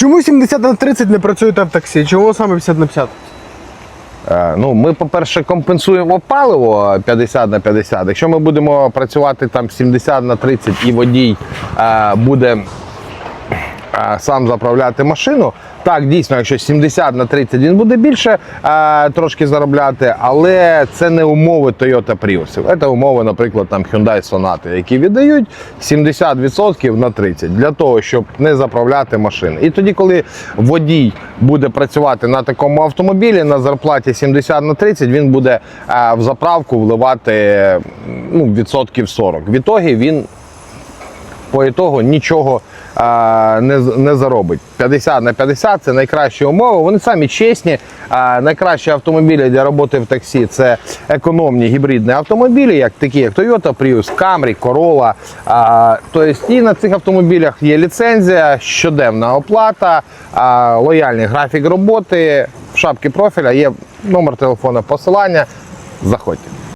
Чому 70 на 30 не працюєте в таксі? Чого саме 50 на 50? Е, Ну, ми, по-перше, компенсуємо паливо 50 на 50. Якщо ми будемо працювати там 70 на 30 і водій е, буде сам заправляти машину, так, дійсно, якщо 70 на 30 він буде більше трошки заробляти, але це не умови Toyota Prius. Це умови, наприклад, там Hyundai Sonata, які віддають 70% на 30% для того, щоб не заправляти машини. І тоді, коли водій буде працювати на такому автомобілі на зарплаті 70 на 30, він буде в заправку вливати ну, відсотків 40. В ітогі він по ітогу нічого а, не, не заробить. 50 на 50 це найкращі умови. Вони самі чесні. А, найкращі автомобілі для роботи в таксі це економні гібридні автомобілі, як такі як Toyota Prius, Camry, Corolla. А, тобто і на цих автомобілях є ліцензія, щоденна оплата, а, лояльний графік роботи. В шапці профіля є номер телефону посилання. Заходьте.